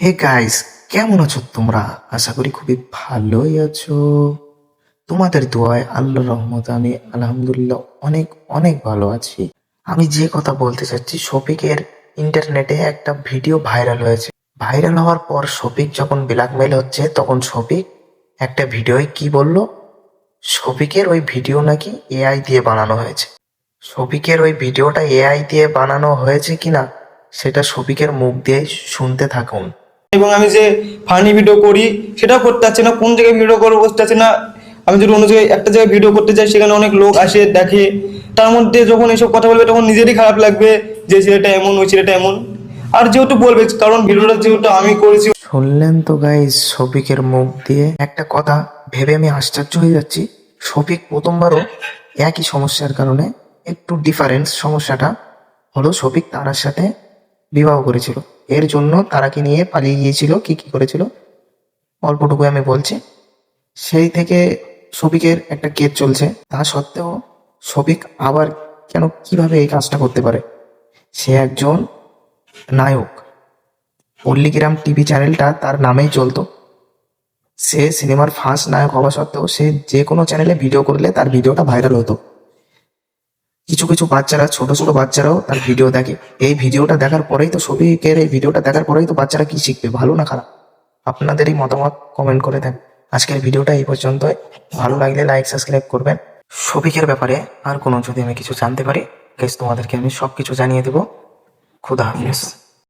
Hey guys কেমন আছো তোমরা? আশা করি খুবই ভালোই আছো। তোমাদের দোয়ায় আল্লাহ রহমত, আমি আলহামদুলিল্লাহ অনেক অনেক ভালো আছি। আমি যে কথা বলতে চাচ্ছি, শফিকের ইন্টারনেটে একটা ভিডিও ভাইরাল হয়েছে। ভাইরাল হওয়ার পর শফিক যখন ব্ল্যাকমেল হচ্ছে, তখন শফিক একটা ভিডিওয় কি বলল? শফিকের ওই ভিডিও নাকি এআই দিয়ে বানানো হয়েছে। শফিকের ওই ভিডিওটা এআই দিয়ে বানানো হয়েছে কিনা, সেটা শফিকের মুখ দিয়ে শুনতে থাকুন। এবং আমি যে ফানি ভিডিও করি, সেটাও করতে পারছি না, কোন জায়গায় ভিডিও করব বুঝতে পারছি না। আমি যদি অন্য জায়গায় একটা জায়গায় ভিডিও করতে যাই, সেখানে অনেক লোক আসে, দেখে। তার মধ্যে যখন এসব কথা বলবে, তখন নিজেরই খারাপ লাগবে যে ছেলেটা এমন, ওই ছেলেটা এমন। আর যেহেতু বলবে, কারণ ভিডিওটা যেহেতু আমি করেছি। শুনলেন তো গাইজ শফিকের মুখ দিয়ে একটা কথা ভেবে আমি আশ্চর্য হয়ে যাচ্ছি। শফিক প্রথমবারও একই সমস্যার কারণে একটু ডিফারেন্স সমস্যাটা হলো শফিক তারার সাথে বিবাহ করেছিল। এর জন্য তারাকে নিয়ে পালিয়ে গিয়েছিল। কি কি করেছিল? অল্পটুকু আমি বলছি। সেই থেকে শফিকের একটা কেস চলছে। তা সত্ত্বেও শফিক আবার কেন কীভাবে এই কাজটা করতে পারে? সে একজন নায়ক। পল্লিগ্রাম টিভি চ্যানেলটা তার নামেই চলতো। সে সিনেমার ফার্স্ট নায়ক হওয়া সত্ত্বেও সে যে কোনো চ্যানেলে ভিডিও করলে তার ভিডিওটা ভাইরাল হতো। কিছু কিছু বাচ্চারা, ছোট ছোট বাচ্চারাও তার ভিডিও দেখে। এই ভিডিওটা দেখার পরেই তো শফিকের এই ভিডিওটা দেখার পরেই তো বাচ্চারা কি শিখবে? ভালো না খারাপ? আপনাদেরই মতামত কমেন্ট করে দেন। আজকের ভিডিওটা এই পর্যন্ত ভালো লাগলে লাইক সাবস্ক্রাইব করবেন। সবিকের ব্যাপারে আর কোনো যদি আমি কিছু জানতে পারি গাইস তোমাদেরকে আমি সব কিছু জানিয়ে দেবো। খুদা হাফিজ।